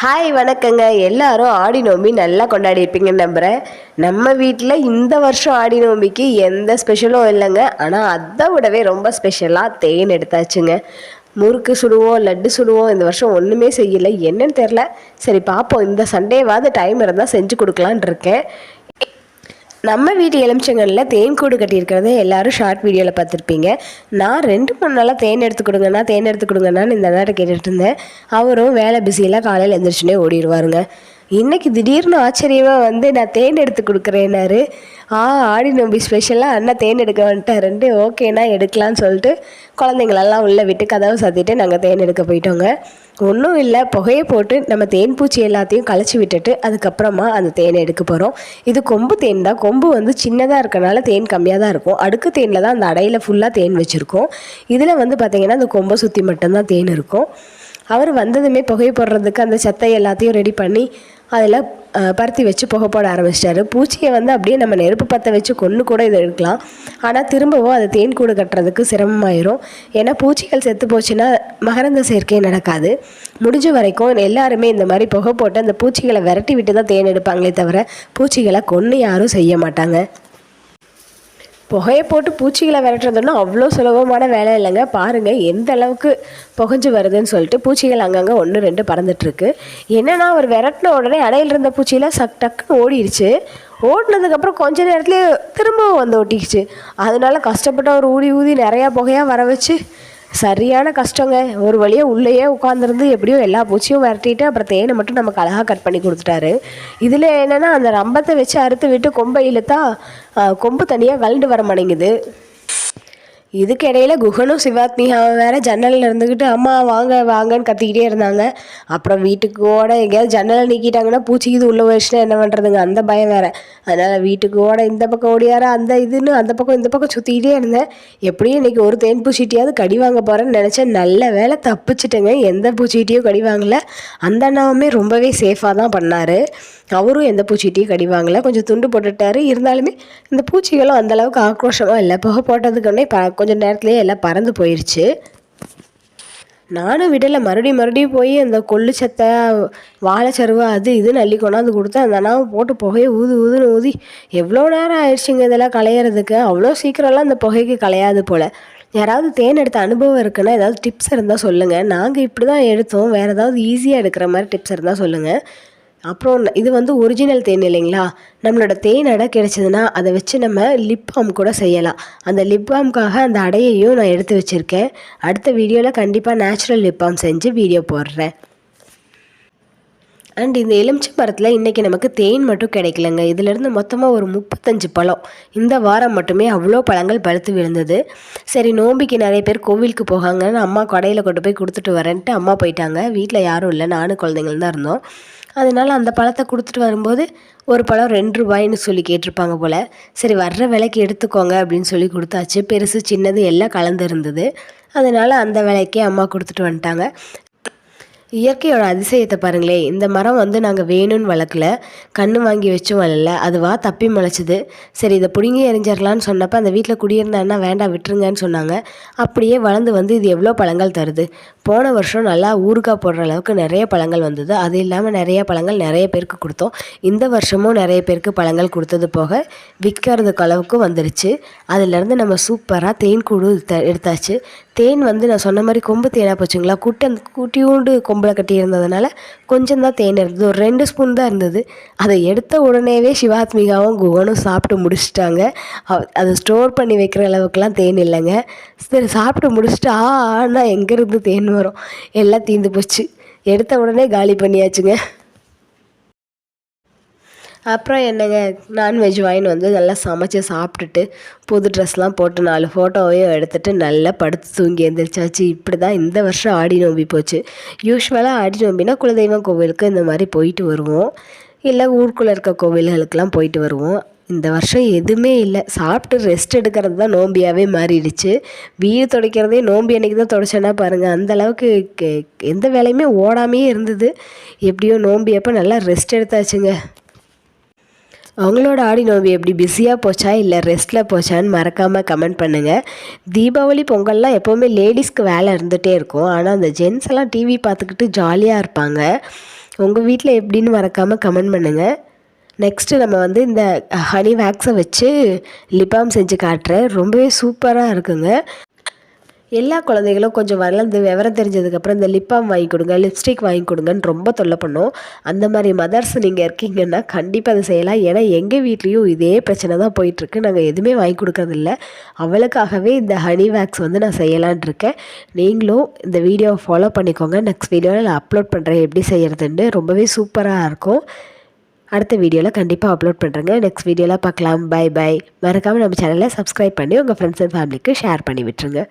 Hi வணக்கங்க. எல்லாரும் ஆடி நோம்பி நல்லா கொண்டாடி இருப்பீங்கன்னு நம்புகிறேன் நம்ம வீட்டில் இந்த வருஷம் ஆடி நோம்பிக்கு எந்த ஸ்பெஷலும் இல்லைங்க. ஆனால் அதை விடவே ரொம்ப ஸ்பெஷலாக தேன் எடுத்தாச்சுங்க. முறுக்கு சுடுவோம் லட்டு சுடுவோம். இந்த வருஷம் ஒன்றுமே செய்யலை. என்னன்னு தெரில சரி பார்ப்போம் இந்த சண்டேவாவது டைம் இருந்தால் செஞ்சு கொடுக்கலான் இருக்கேன். நம்ம வீட்டு எலுமிச்சங்கனில் தேன் கூடு கட்டியிருக்கிறத எல்லாரும் ஷார்ட் வீடியோவில் பார்த்துருப்பீங்க. நான் ரெண்டு மூணு நாளாக தேன் எடுத்து கொடுங்கண்ணா தேன் எடுத்து கொடுங்கண்ணான்னு இந்த நேரம் கேட்டுட்டு இருந்தேன். அவரும் வேலை பிஸியெல்லாம் காலையில் எழுந்திரிச்சுனே ஓடிடுவாருங்க இன்னைக்கு திடீர்னு ஆச்சரியமாக வந்து நான் தேன் எடுத்து கொடுக்குறேன்னாரு. ஆ ஆடி நம்பி ஸ்பெஷலாக அண்ணா தேன் எடுக்க வந்துட்டாருன்ட்டு ஓகேண்ணா எடுக்கலான்னு சொல்லிட்டு குழந்தைங்களெல்லாம் உள்ளே விட்டு கதவை சாத்திட்டு நாங்கள் தேன் எடுக்க போயிட்டோங்க. ஒன்றும் இல்லை புகையை போட்டு நம்ம தேன் பூச்சி எல்லாத்தையும் களைச்சி விட்டுட்டு அதுக்கப்புறமா அந்த தேனை எடுக்க போகிறோம் இது கொம்பு தேன் தான். கொம்பு வந்து சின்னதாக இருக்கனால தேன் கம்மியாக தான் இருக்கும். அடுக்கு தேனில் தான் அந்த அடையில் ஃபுல்லாக தேன் வச்சுருக்கோம். இதில் வந்து பார்த்திங்கன்னா அந்த கொம்பை சுற்றி மட்டும்தான் தேன் இருக்கும். அவர் வந்ததுமே புகை போடுறதுக்கு அந்த சத்தை எல்லாத்தையும் ரெடி பண்ணி அதில் பருத்தி வச்சு புகை போட ஆரம்பிச்சிட்டாரு. பூச்சியை வந்து அப்படியே நம்ம நெருப்பு பற்ற வச்சு கொன்று கூட இதை எடுக்கலாம். ஆனால் திரும்பவும் அதை தேன் கூடு கட்டுறதுக்கு சிரமமாயிரும். ஏன்னா பூச்சிகள் செத்து போச்சுன்னா மகரந்த சேர்க்கை நடக்காது. முடிஞ்ச வரைக்கும் எல்லாருமே இந்த மாதிரி புகை போட்டு அந்த பூச்சிகளை விரட்டி விட்டு தான் தேன் எடுப்பாங்களே தவிர பூச்சிகளை கொன்று யாரும் செய்ய மாட்டாங்க. புகையை போட்டு பூச்சிகளை விரட்டுறதுன்னா அவ்வளோ சுலபமான வேலை இல்லைங்க. பாருங்கள் எந்த அளவுக்கு புகஞ்சு வருதுன்னு சொல்லிட்டு பூச்சிகள் அங்கங்கே ஒன்று ரெண்டு பறந்துட்டுருக்கு. என்னென்னா அவர் விரட்டின உடனே அடையில் இருந்த பூச்சியெல்லாம் சக் டக்குன்னு ஓடிடுச்சு ஓடினதுக்கப்புறம் கொஞ்ச நேரத்துலேயே திரும்பவும் வந்து ஒட்டிக்கிச்சு. அதனால கஷ்டப்பட்டு அவர் ஊதி ஊதி நிறையா புகையாக வர வச்சு சரியான கஷ்டங்க. ஒரு வழியாக உள்ளேயே உட்காந்துருந்து எப்படியோ எல்லா பூச்சியும் விரட்டிட்டு அப்புறம் தேனை மட்டும் நமக்கு அழகாக கட் பண்ணி கொடுத்துட்டாரு. இதில் என்னென்னா அந்த ரம்பத்தை வச்சு அறுத்து விட்டு கொம்பை இழுத்தா கொம்பு தனியாக கலண்டு வர மாட்டேங்குது. இதுக்கிடையில் இடையில குகனும் சிவாத்மிகாவும் வேற ஜன்னலில் இருந்துக்கிட்டு அம்மா வாங்க வாங்கன்னு கத்திக்கிட்டே இருந்தாங்க. அப்புறம் வீட்டுக்கு ஓட எங்கேயாவது ஜன்னலை நிற்கிட்டாங்கன்னா பூச்சிக்குது உள்ளே போயிடுச்சுன்னா என்ன பண்ணுறதுங்க அந்த பயம் வேறு. அதனால் வீட்டுக்கு ஓட இந்த பக்கம் ஓடியாரா அந்த இதுன்னு அந்த பக்கம் இந்த பக்கம் சுற்றிக்கிட்டே இருந்தேன். எப்படியும் இன்றைக்கி ஒரு தேன் பூச்சிட்டியாவது கடி வாங்க போகிறேன்னு நினச்சேன். நல்ல வேலை தப்பிச்சிட்டேங்க. எந்த பூச்சிகிட்டையும் கடி வாங்கலை. அந்த அண்ணாவுமே ரொம்பவே சேஃபாக தான் பண்ணார். அவரும் எந்த பூச்சிகிட்டையும் கடிவாங்கல கொஞ்சம் துண்டு போட்டுட்டாரு. இருந்தாலுமே இந்த பூச்சிகளும் அந்தளவுக்கு ஆக்ரோஷமாக இல்லை. புகை போட்டதுக்குன்னே ப கொஞ்சம் நேரத்துலேயே எல்லாம் பறந்து போயிடுச்சு நானும் விடலை. மறுபடியும் மறுபடியும் போய் அந்த கொள்ளு சத்தை வாழைச்சருவு அது இதுன்னு அள்ளி கொண்டாந்து கொடுத்தேன் அந்த அண்ணாவும் போட்டு புகையை ஊது ஊதுன்னு ஊதி எவ்வளோ நேரம் ஆயிடுச்சுங்க இதெல்லாம் களையிறதுக்கு? அவ்வளோ சீக்கிரம்லாம் அந்த புகைக்கு களையாது போல். யாராவது தேன் எடுத்த அனுபவம் இருக்குன்னா ஏதாவது டிப்ஸ் இருந்தால் சொல்லுங்கள் நாங்கள் இப்படி தான் எடுத்தோம். வேறு ஏதாவது ஈஸியாக எடுக்கிற மாதிரி டிப்ஸ் இருந்தால் சொல்லுங்கள் அப்புறம் இது வந்து ஒரிஜினல் தேன் இல்லைங்களா? நம்மளோட தேன் அடை கிடைச்சதுன்னா அதை வச்சு நம்ம லிப் பாம் கூட செய்யலாம். அந்த லிப் பாம்காக அந்த அடையையும் நான் எடுத்து வச்சுருக்கேன். அடுத்த வீடியோவில் கண்டிப்பாக நேச்சுரல் லிப் பாம் செஞ்சு வீடியோ போடுறேன். அண்ட் இந்த எலுமிச்சை மரத்தில் இன்றைக்கி நமக்கு தேன் மட்டும் கிடைக்கலங்க. இதிலேருந்து மொத்தமாக ஒரு முப்பத்தஞ்சு பழம். இந்த வாரம் மட்டுமே அவ்வளோ பழங்கள் பழுத்து விழுந்தது. சரி நோம்பிக்கு நிறைய பேர் கோவிலுக்கு போகாங்கன்னு அம்மா கடையில் கொண்டு போய் கொடுத்துட்டு வரேன்ட்டு அம்மா போயிட்டாங்க. வீட்டில் யாரும் இல்லை. நானும் குழந்தைங்கள்தான் இருந்தோம். அதனால அந்த பழத்தை கொடுத்துட்டு வரும்போது ஒரு பழம் ரெண்டு ரூபாய்ன்னு சொல்லி கேட்டிருப்பாங்க போல். சரி வர்ற விலைக்கு எடுத்துக்கோங்க அப்படின்னு சொல்லி கொடுத்தாச்சு. பெருசு சின்னது எல்லாம் கலந்து இருந்தது. அதனால் அந்த விலைக்கே அம்மா கொடுத்துட்டு வந்துட்டாங்க. இயற்கையோட அதிசயத்தை பாருங்களேன் இந்த மரம் வந்து நாங்கள் வேணும்னு வளர்க்கல கன்று வாங்கி வச்சும் வளரல அதுவா தப்பி முளைச்சிது. சரி இதை பிடுங்கி எறிஞ்சிடலான்னு சொன்னப்போ அந்த வீட்டில் குடியிருந்தான்னா வேண்டாம் விட்டுருங்கன்னு சொன்னாங்க. அப்படியே வளர்ந்து வந்து இது எவ்வளோ பழங்கள் தருது. போன வருஷம் நல்லா ஊறுகாய் போடுற அளவுக்கு நிறைய பழங்கள் வந்தது. அது இல்லாமல் நிறைய பழங்கள் நிறைய பேருக்கு கொடுத்தோம். இந்த வருஷமும் நிறைய பேருக்கு பழங்கள் கொடுத்தது போக விற்கிறதுக்கு அளவுக்கு வந்துருச்சு. அதுலேருந்து நம்ம சூப்பராக தேன் கூடு த- எடுத்தாச்சு. தேன் வந்து நான் சொன்ன மாதிரி கொம்பு தேனாக போச்சுங்களா? குட்டை அந்த குட்டியூண்டு கொம்பில் கட்டி இருந்ததுனால கொஞ்சம் தான் தேன் இருந்தது. ஒரு ரெண்டு ஸ்பூன் தான் இருந்தது. அதை எடுத்த உடனேவே சிவாத்மிகாவும் குகனும் சாப்பிட்டு முடிச்சிட்டாங்க. அதை ஸ்டோர் பண்ணி வைக்கிற அளவுக்குலாம் தேன் இல்லைங்க. சரி சாப்பிட்டு முடிச்சுட்டு ஆ ஆனால் எங்கேருந்து தேன் வரும்? எல்லாம் தீந்து போச்சு. எடுத்த உடனே காலி பண்ணியாச்சுங்க. அப்புறம் என்னங்க நான்வெஜ் வாங்கின்னு வந்து நல்லா சமைச்சு சாப்பிட்டுட்டு புது ட்ரெஸ்லாம் போட்டு நாலு ஃபோட்டோவையும் எடுத்துகிட்டு நல்லா படுத்து தூங்கி எழுந்திரிச்சாச்சு இப்படி தான் இந்த வருஷம் ஆடி நோம்பி போச்சு. யூஸ்வலாக ஆடி நோம்பினா குலதெய்வம் கோவிலுக்கு இந்த மாதிரி போயிட்டு வருவோம். இல்லை ஊருக்குள்ளே இருக்க கோவில்களுக்கெல்லாம் போயிட்டு வருவோம். இந்த வருஷம் எதுவுமே இல்லை. சாப்பிட்டு ரெஸ்ட் எடுக்கிறது தான் நோம்பியாகவே மாறிடுச்சு. வீடு துடைக்கிறதே நோம்பி அன்னைக்கு தான் துடைச்சேன்னா பாருங்கள் அந்த அளவுக்கு எந்த வேலையுமே ஓடாமையே இருந்தது. எப்படியோ நோம்பி அப்போ நல்லா ரெஸ்ட் எடுத்தாச்சுங்க. அவங்களோட ஆடி நோம்பு எப்படி பிஸியாக போச்சா இல்லை ரெஸ்ட்டில் போச்சான்னு மறக்காமல் கமெண்ட் பண்ணுங்கள் தீபாவளி பொங்கல்லாம் எப்போவுமே லேடிஸ்க்கு வேலை இருந்துகிட்டே இருக்கும். ஆனால் அந்த ஜென்ஸ் எல்லாம் டிவி பார்த்துக்கிட்டு ஜாலியாக இருப்பாங்க. உங்கள் வீட்டில் எப்படின்னு மறக்காமல் கமெண்ட் பண்ணுங்கள் நெக்ஸ்ட்டு நம்ம வந்து இந்த ஹனி வேக்ஸை வச்சு லிப்பாம் செஞ்சு காட்டுறேன். ரொம்பவே சூப்பராக இருக்குங்க. எல்லா குழந்தைகளும் கொஞ்சம் வளர்ந்து விவரம் தெரிஞ்சதுக்கப்புறம் இந்த லிப்பாம் வாங்கி கொடுங்க லிப்ஸ்டிக் வாங்கி கொடுங்கன்னு ரொம்ப தொல்லை பண்ணோம் அந்த மாதிரி மதர்ஸ் நீங்கள் இருக்கீங்கன்னா கண்டிப்பாக அதை செய்யலாம். ஏன்னா எங்கள் வீட்லேயும் இதே பிரச்சனை தான் போயிட்டுருக்கு. நாங்கள் எதுவுமே வாங்கி கொடுக்கறதில்ல. அவளுக்காகவே இந்த ஹனி வேக்ஸ் வந்து நான் செய்யலான் இருக்கேன். நீங்களும் இந்த வீடியோவை ஃபாலோ பண்ணிக்கோங்க. நெக்ஸ்ட் வீடியோவில் நான் அப்லோட் பண்ணுறேன் எப்படி செய்கிறதுன்னு ரொம்பவே சூப்பராக இருக்கும். அடுத்த வீடியோவில் கண்டிப்பாக அப்லோட் பண்ணுறேங்க நெக்ஸ்ட் வீடியோவில் பார்க்கலாம். பை பை மறக்காமல் நம்ம சேனலை சப்ஸ்கிரைப் பண்ணி உங்கள் ஃப்ரெண்ட்ஸ் அண்ட் ஃபேமிலிக்கு ஷேர் பண்ணி விட்டுருங்க.